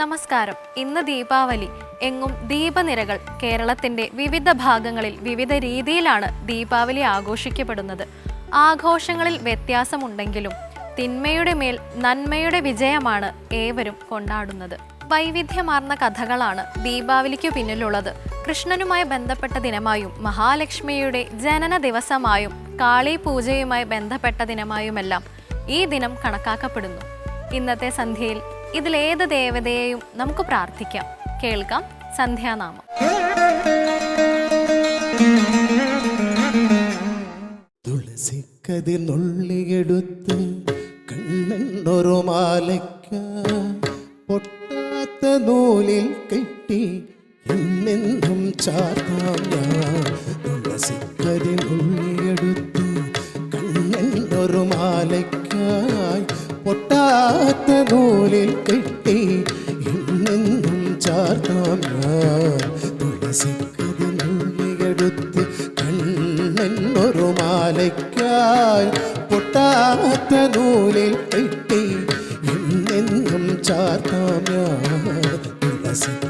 നമസ്കാരം. ഇന്ന് ദീപാവലി. എങ്ങും ദീപനിരകൾ കേരളത്തിന്റെ വിവിധ ഭാഗങ്ങളിൽ വിവിധ രീതിയിലാണ് ദീപാവലി ആഘോഷിക്കപ്പെടുന്നത്. ആഘോഷങ്ങളിൽ വ്യത്യാസമുണ്ടെങ്കിലും തിന്മയുടെ മേൽ നന്മയുടെ വിജയമാണ് ഏവരും കൊണ്ടാടുന്നത്. വൈവിധ്യമാർന്ന കഥകളാണ് ദീപാവലിക്കു പിന്നിലുള്ളത്. കൃഷ്ണനുമായി ബന്ധപ്പെട്ട ദിനമായും മഹാലക്ഷ്മിയുടെ ജനന ദിവസമായും കാളി പൂജയുമായി ബന്ധപ്പെട്ട ദിനമായുമെല്ലാം ഈ ദിനം കണക്കാക്കപ്പെടുന്നു. ഇന്നത്തെ സന്ധ്യയിൽ ഇതിലേത് ദേവതയെയും നമുക്ക് പ്രാർത്ഥിക്കാം. കേൾക്കാം സന്ധ്യാനാമം. നുള്ളിയെടുത്ത് കണ്ണൊരു മാലയ്ക്ക് പൊട്ടാത്ത നൂലിൽ കെട്ടി എന്നെന്നും ചാത്താം ഞാൻ. കണ്ണൊരു മാലയ്ക്കായി കിട്ടാത്ത നൂലിൽ കിട്ടി ഇന്നെന്നും ചാർത്താം ഞാൻ. തുളസിക്കത് നൂലിയെടുത്ത് കണ്ണെന്നൊരു മാലയ്ക്കാൽ പൊട്ടാത്ത നൂലിൽ കിട്ടി ഇന്നെന്നും ചാർത്താം തുളസിക്ക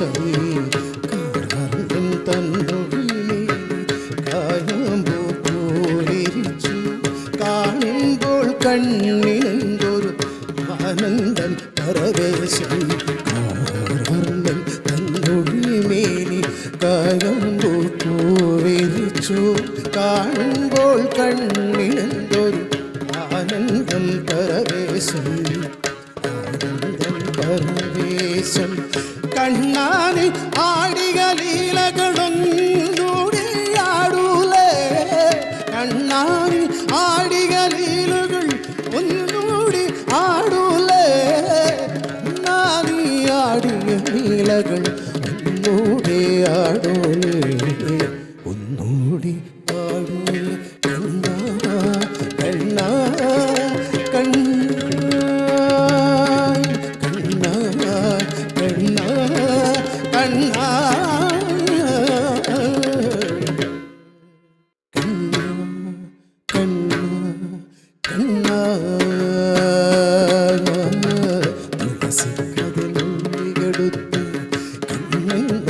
ദിവസം കാർഗന്ധം തന്നുള്ളിലെ കാണുമ്പോൾ പോലിരിച്ചു കാണുമ്പോൾ കണ്ണിനെന്തൊരു ആനന്ദം പരവേശം കാർഗന്ധം തന്നുള്ളിമേലി കാണുമ്പോൾ പോലിരിച്ചു കാണുമ്പോൾ കണ്ണിനെന്തൊരു ആനന്ദം പരവേശം ആനന്ദം പരവേശം கண்ணானே ஆடிக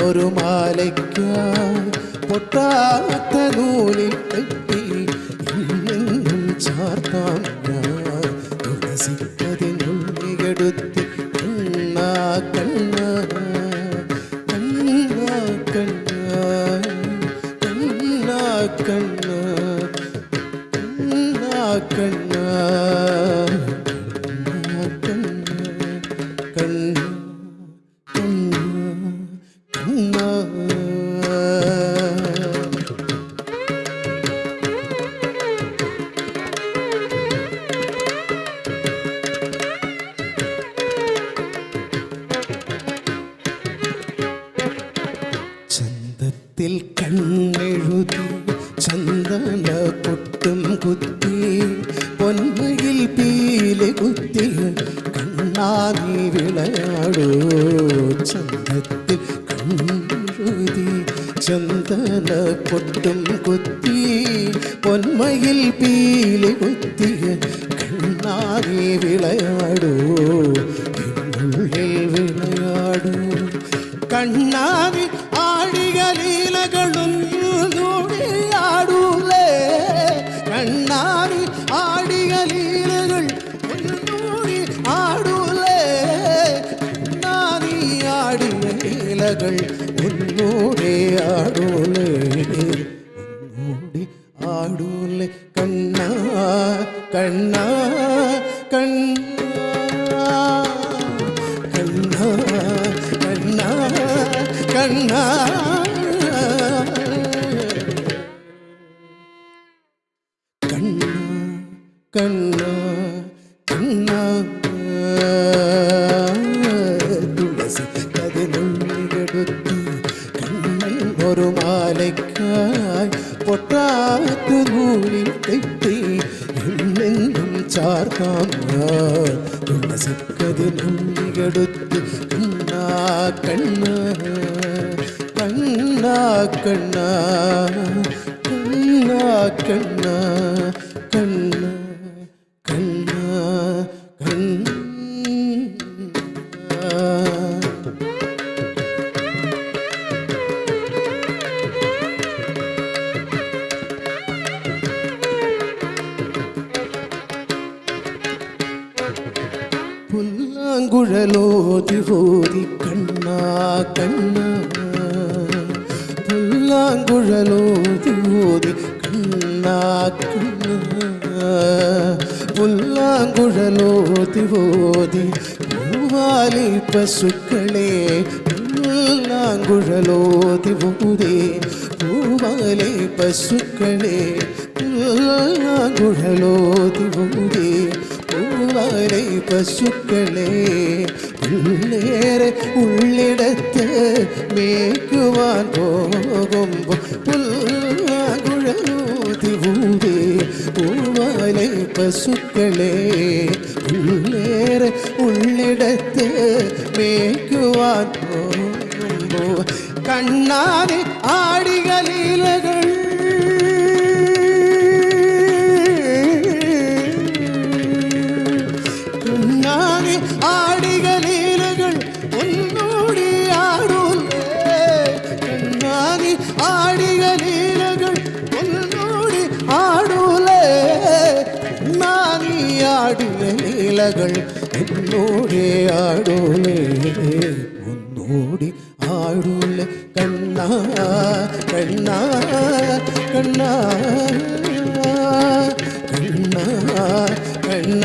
ഒരു മാലയ്ക്ക പൊട്ടാത്ത നൂലിൽ കെട്ടി ചാർത്താം വിളയാടോ ചന്തത്തിൽ കണ്ണെഴുതി ചന്ദന പൊട്ടും കുത്തി പൊന്മയിൽ പീലി കുത്തി കണ്ണാതി വിളയാടോ? കണ്ണ കണ്ണ കണ്ണ കണ്ണ കണ്ണ കണ്ണ കണ്ണ തുളസി കതിനുള്ളിലെടുത്ത് കണ്ണിൽ ഒരു മാലയ്ക്കായി പൊട്ടാത്തു നൂലിൽ തെത്തി ചാർക്കാസക്കത് നുണ്ടികടുത്ത് കണ്ണാ കണ്ണ കണ്ണാ കണ്ണ കണ്ണാ കണ്ണ കണ്ണ പുല്ലാങ്കുഴലോതി ഓതി കണ്ണ കണ്ണ. പുല്ലാങ്കുഴലോതി ഓതി കണ്ണ കണ്ണ. പുല്ലാങ്കുഴലോതി ഓതി പൂവാലി പശുക്കളെ പുല്ലാങ്കുഴലോതി ഓതി പൂവാലി പശുക്കളെ പുല്ലാങ്കുഴലോതി ഓതി பூவாலை பசுக்களே உள்ளேற உள்ளிடத்து மேய்க்குவான் போகும் புல்லாங்குழலூதி ஊதி பூவாலை பசுக்களே உள்ளேற உள்ளிடத்து மேய்க்குவான் போகும் கண்ணாடி ஆடிகளிலகள் ഒന്നൂടി ആടൂലേ ഒന്നൂടി ആടൂലേ കണ്ണ കണ്ണ കണ്ണ കണ്ണ കണ്ണ കണ്ണ.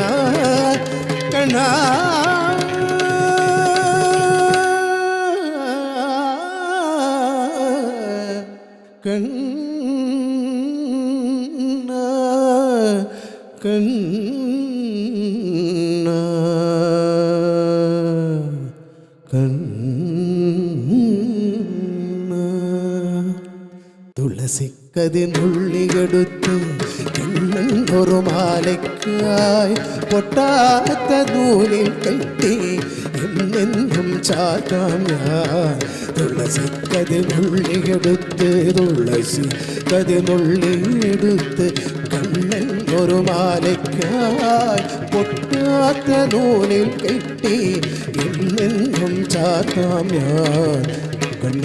കണ്ണ കണ്ണ. തുളസിക്കതിനുള്ളിയെടുത്ത് കണ്ണൻ ഒരു മാലയ്ക്കായി പൊട്ടാത്ത നൂലിൽ കെട്ടി. എന്നെന്നും ചാറ്റാം ഞാൻ തുളസിക്കതിനുള്ളിയെടുത്ത് തുളസി കതിനുള്ളിയെടുത്ത് കണ്ണൻ ഒരു മാലയ്ക്കായി പൊട്ടാത്ത നൂലിൽ കെട്ടി. എന്നെന്നും ചാറ്റാം ഞാൻ കണ്ണ.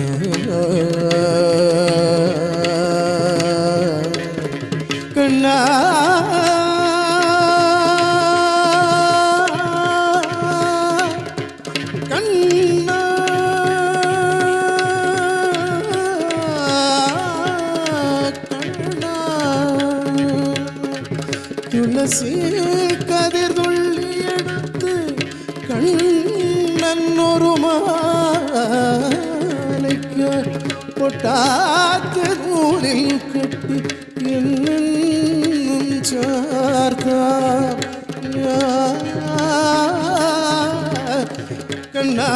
துளசி கதிர் துள்ளி எடுத்து கண்ணன் ஒரு மாலைக்கு பொட்டாத்து நூலில் கட்டி என்ன ചേർത്ത കണ്ണാ